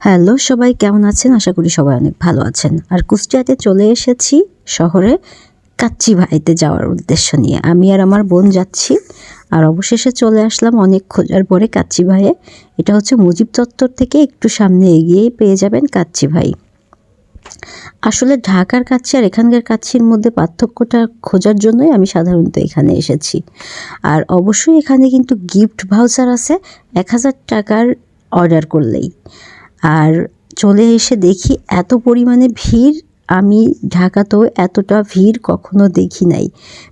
Hello সবাই, কেমন আছেন? আশা করি সবাই অনেক ভালো আছেন। আর কুষ্টিয়াতে চলে এসেছি শহরে কাচ্চি ভাইতে যাওয়ার উদ্দেশ্য নিয়ে। আমি আর আমার বোন যাচ্ছি, আর অবশেষে চলে আসলাম অনেক খোঁজার পরে কাচ্চি ভাইয়ে এটা হচ্ছে মুজিব চত্বর থেকে একটু সামনে এগিয়েই পেয়ে যাবেন কাচ্চি ভাই আসলে ঢাকার কাচ্চি আর এখানকার কাচ্চির মধ্যে পার্থক্যটা খোঁজার জন্যই আমি সাধারণত এখানে এসেছি। আর অবশ্যই এখানে কিন্তু গিফট ভাউচার আছে এক হাজার টাকার অর্ডার করলেই। আর চলে এসে দেখি এত পরিমাণে ভিড়, আমি ঢাকাতেও এতটা ভিড় কখনো দেখি নাই।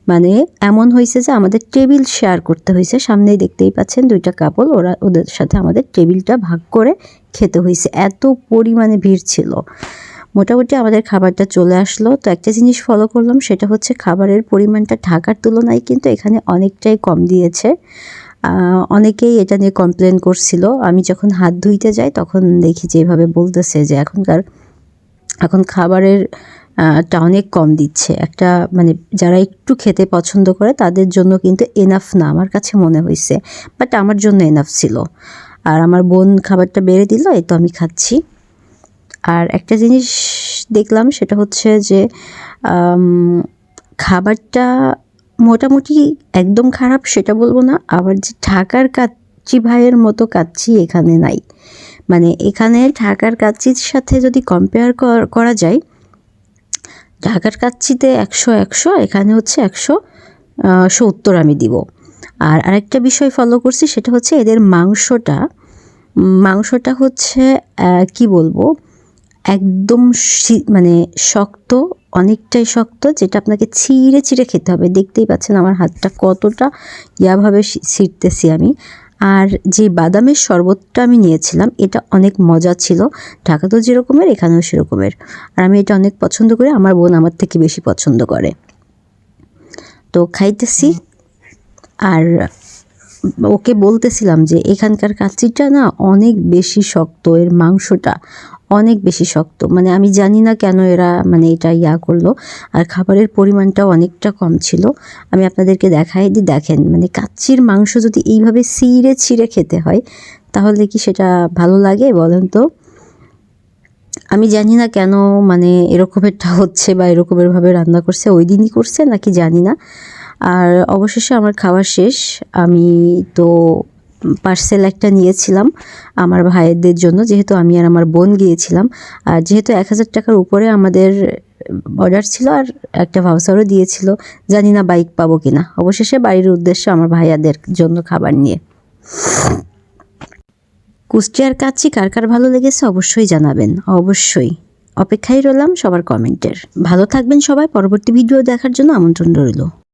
মানে এমন হয়েছে যে আমাদের টেবিল শেয়ার করতে হয়েছে, সামনেই দেখতেই পাচ্ছেন দুইটা কাপল ওরা ওদের সাথে আমাদের টেবিলটা ভাগ করে খেতে হয়েছে। এত পরিমাণে ভিড় ছিল। মোটামুটি আমাদের খাবারটা চলে আসলো। তো একটা জিনিস ফলো করলাম, সেটা হচ্ছে খাবারের পরিমাণটা ঢাকার তুলনায় কিন্তু এখানে অনেকটাই কম দিয়েছে। অনেকেই এটা নিয়ে কমপ্লেন করছিল। আমি যখন হাত ধুইতে যাই, তখন দেখি যে এভাবে বলতেছে যে এখনকার, এখন খাবারের টা অনেক কম দিচ্ছে। একটা মানে যারা একটু খেতে পছন্দ করে, তাদের জন্য কিন্তু এনাফ না আমার কাছে মনে হয়েছে বাট আমার জন্য এনাফ ছিল। আর আমার বোন খাবারটা বেড়ে দিল, এই তো আমি খাচ্ছি। আর একটা জিনিস দেখলাম, সেটা হচ্ছে যে খাবারটা মোটামুটি একদম খারাপ সেটা বলব না, আবার যে ঢাকার কাচ্চি ভাইয়ের মতো কাচ্চি এখানে নাই। মানে এখানে ঢাকার কাচ্চির সাথে যদি কম্পেয়ার করা যায়, ঢাকার কাচ্চিতে একশো একশো, এখানে হচ্ছে একশো সত্তর আমি দিব। আর আরেকটা বিষয় ফলো করছি, সেটা হচ্ছে এদের মাংসটা মাংসটা হচ্ছে কি বলব, একদম মানে শক্ত অনেকটাই শক্ত যেটা আপনাকে ছিঁড়ে ছিঁড়ে খেতে হবে। দেখতেই পাচ্ছেন আমার হাতটা কতটা ইয়াভাবে ছিঁড়তেছি আমি। আর যে বাদামের শরবতটা আমি নিয়েছিলাম এটা অনেক মজা ছিল। ঢাকাতেও যেরকমের এখানেও সেরকমের। আর আমি এটা অনেক পছন্দ করি আমার বোন আমার থেকে বেশি পছন্দ করে। তো খাইতেছি। আর ওকে বলতেছিলাম যে, এখানকার কাচ্চিটা না অনেক বেশি শক্ত, এর মাংসটা অনেক বেশি শক্ত। মানে আমি জানি না কেন এরা মানে এটা ইয়া করল, আর খাবারের পরিমাণটাও অনেকটা কম ছিল। আমি আপনাদেরকে দেখাই দিই দেখেন মানে কাচ্চির মাংস যদি এইভাবে ছিঁড়ে ছিঁড়ে খেতে হয়, তাহলে কি সেটা ভালো লাগে বলেন তো? আমি জানি না কেন মানে এরকমেরটা হচ্ছে বা এরকমের ভাবে রান্না করছে, ওই দিনই করছে নাকি জানি না। আর অবশেষে আমার খাওয়া শেষ। আমি তো পার্সেল একটা নিয়েছিলাম আমার ভাইদের জন্য, যেহেতু আমি আর আমার বোন গিয়েছিলাম। আর যেহেতু এক হাজার টাকার উপরে আমাদের অর্ডার ছিল আর একটা ভাউচারও দিয়েছিল, জানি না বাইক পাবো কিনা। অবশেষে বাড়ির উদ্দেশ্যে আমার ভাইয়াদের জন্য খাবার নিয়ে। কুষ্টিয়ার কাচ্ছি কার কার ভালো লেগেছে অবশ্যই জানাবেন। অবশ্যই। অপেক্ষায় রইলাম সবার কমেন্টের। ভালো থাকবেন সবাই, পরবর্তী ভিডিও দেখার জন্য আমন্ত্রণ রইল।